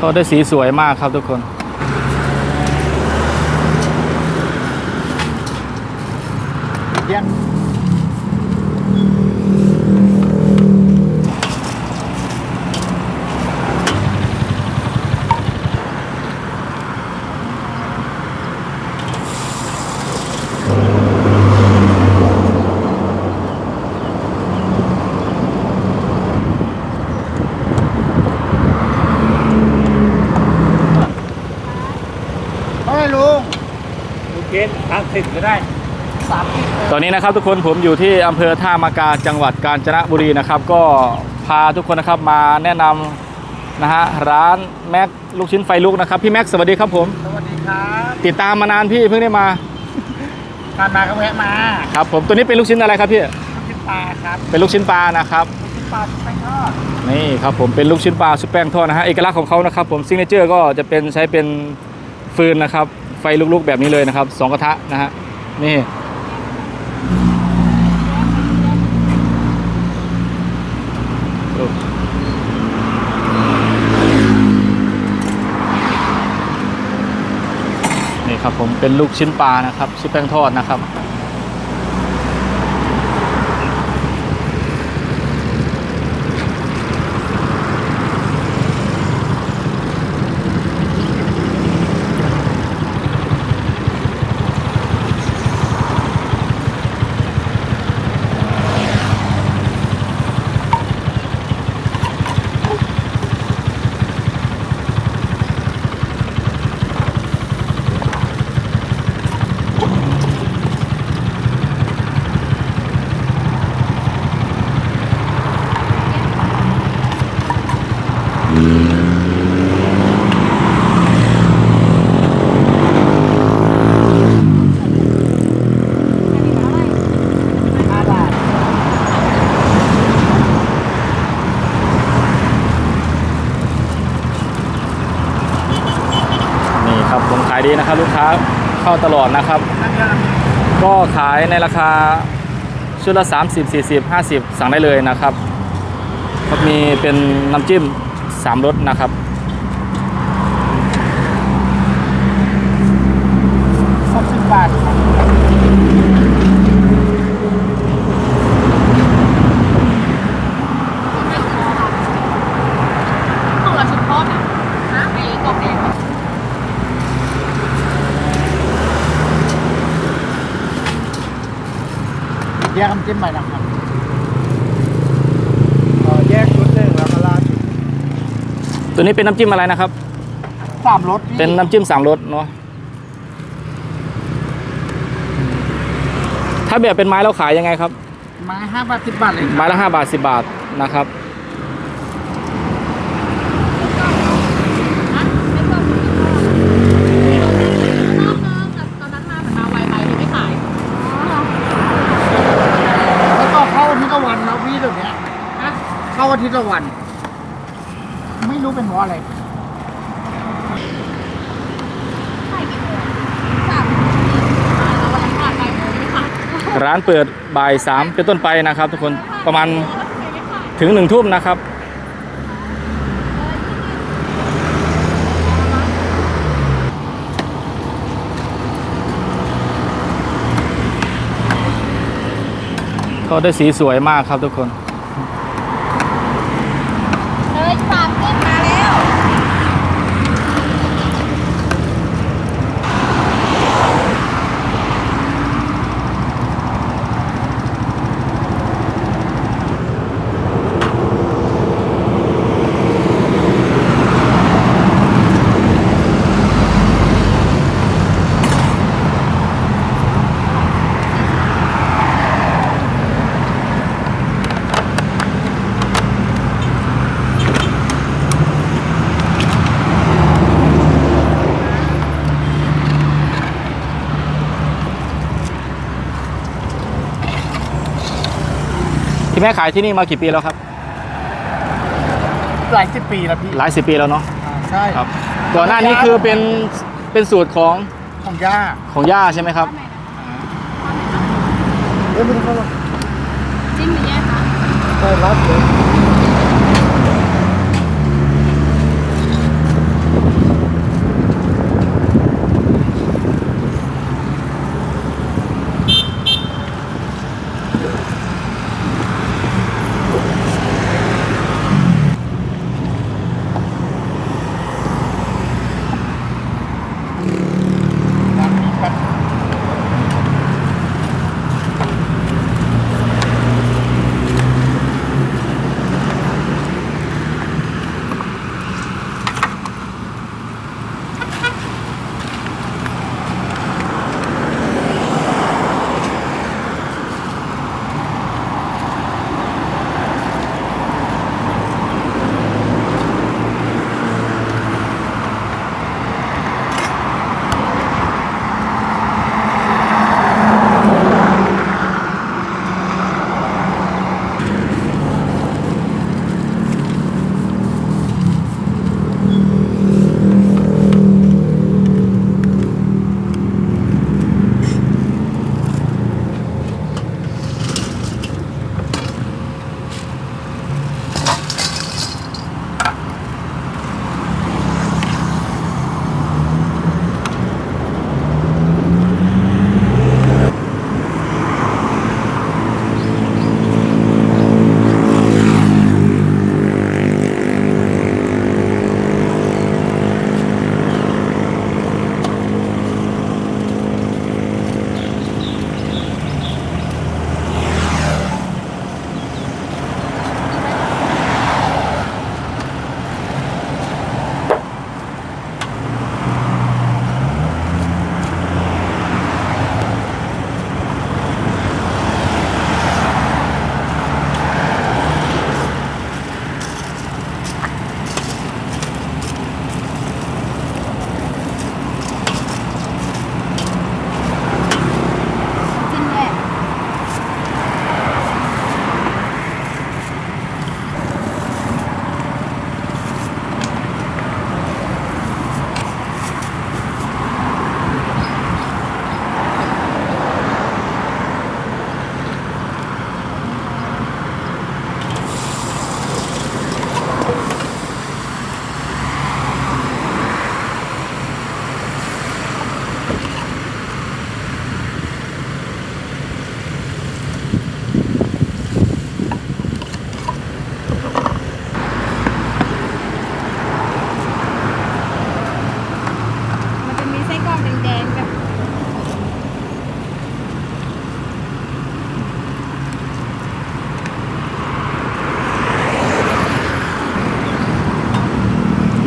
ก็ได้สีสวยมากครับทุกคน ยัง เฮ้ยลุง ลูกเกณฑ์ สามสิบก็ได้สามสิบตอนนี้นะครับทุกคนผมอยู่ที่อำเภอท่ามากาจังหวัดกาญจนบุรีนะครับ ก็พาทุกคนนะครับมาแนะนำนะฮะร้านแม็กลูกชิ้นไฟลุกนะครับพี่แม็กสวัสดีครับผม สวัสดีครับติดตามมานานพี่เพิ่งได้มาผ่านมาก็แวะมาครับผมตัวนี้เป็นลูกชิ้นอะไรครับพี่ลูกชิ้นปลาครับเป็นลูกชิ้นปลานะครับลูกชิ้นปลาชุบแป้งทอดนี่ครับผมเป็นลูกชิ้นปลาชุบแป้งทอดนะฮะเอกลักษณ์ของเขานะครับผมซิงเกิลเจอร์ก็จะเป็นใช้เป็นฟืนนะครับ ไฟลุกๆแบบนี้เลยนะครับสองกระทะนะฮะนี่นี่ครับผมเป็นลูกชิ้นปลานะครับชุบแป้งทอดนะครับ ขายดีนะครับ ลูกค้าเข้าตลอดนะครับ ก็ขายในราคาชุดละ 30 40 50 สั่งได้เลยนะครับมีเป็นน้ำจิ้ม 3รสนะครับ หกสิบบาทครับ ของเราชุดทอดนะนะไอ้กรอบแดง แยกน้ำจิ้มใหม่นะครับเอ่อแยกชุดหนึ่งแล้วก็ราดชุดตัวนี้เป็นน้ำจิ้มอะไรนะครับ สามรสพี่เป็นน้ำจิ้ม3รสเนาะถ้าแบบเป็นไม้เราขายยังไงครับ ไม้ห้าบาทสิบบาทเลยไม้ละ5บาท10บาทนะครับ นะไม่กรอบชุดทอดรอบนึงแต่ตอนนั้นมาเหมือนมาไวไปเลยไม่ขาย แล้วก็เข้าอาทิตย์ละวันแล้วพี่เดี๋ยวนี้ นะ เข้าอาทิตย์ละวัน ไม่รู้เป็นเพราะอะไรขายกี่โมงสามแล้ววันนั้นขาดไปไม่ขายร้านเปิดบ่าย3เป็นต้นไปนะครับ ทุกคนประมาณไม่ขายถึง1ทุ่มนะครับ ก็ได้สีสวยมากครับทุกคน เลยสามเส้นมาแล้ว ที่แม่ขายที่นี่มากี่ปีแล้วครับ หลายสิบปีแล้วพี่หลายสิบปีแล้วเนาะอ่าใช่ครับก่อนหน้านี้คือเป็นเป็นสูตรของของย่าของย่าใช่ไหมครับ เอ้ยไม่ต้องเข้าหรอกจิ้มหรือแยกคะ ได้รับเลย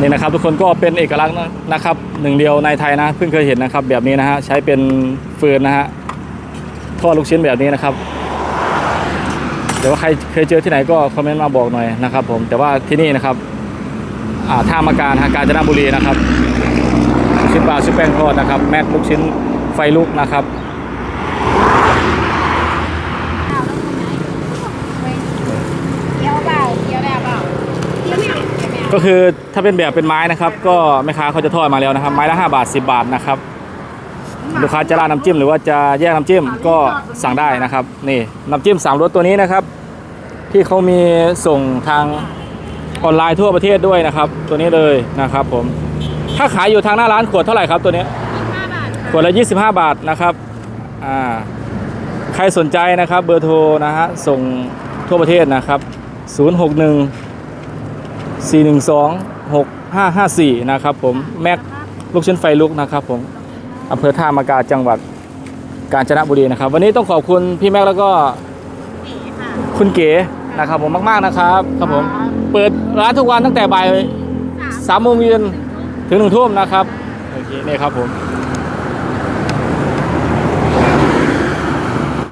นี่นะครับทุกคนก็เป็นเอกลักษณ์นะครับหนึ่งเดียวในไทยนะเพิ่งเคยเห็นนะครับ แบบนี้นะฮะใช้เป็นฟืนนะฮะทอดลูกชิ้นแบบนี้นะครับเดี๋ยวว่าใครเคยเจอที่ไหนก็คอมเมนต์มาบอกหน่อยนะครับผมแต่ว่าที่นี่นะครับท่ามะการฮะกาญจนบุรีนะครับชิ้นปลาชุบแป้งทอดนะครับ แม็กลูกชิ้นไฟลุกนะครับ เกี๊ยวเปล่าเกี๊ยวได้เปล่าเกี๊ยวไม่เอาเก็คือถ้าเป็นแบบเป็นไม้นะครับ ก็แม่ค้าเขาจะทอดมาแล้วนะครับ ไม้ละ 5 บาท 10 บาทนะครับ ลูกค้าจะราดน้ำจิ้มหรือว่าจะแยกน้ำจิ้มก็สั่งได้นะครับ นี่น้ำจิ้มสามรสตัวนี้นะครับ ที่เขามีส่งทางออนไลน์ทั่วประเทศด้วยนะครับ ตัวนี้เลยนะครับผมถ้าขายอยู่ทางหน้าร้านขวดเท่าไหร่ครับตัวนี้บาทขวดละ 25 บาทนะครับอ่าใครสนใจนะครับเบอร์โทรนะฮะส่งทั่วประเทศนะครับ 061 412 6554 นะครับผมแม็กลูกชิ้นไฟลุกนะครับผมอำเภอท่ามากาจังหวัดกาญจนบุรีนะครับ วันนี้ต้องขอบคุณพี่แม็กแล้วก็คุณเก๋นะครับผมมากๆนะครับครับผมเปิดร้านทุกวันตั้งแต่บ่ายสามโมงเย็นถึงหนึ่งทุ่มนะครับโอเคนี่ครับผม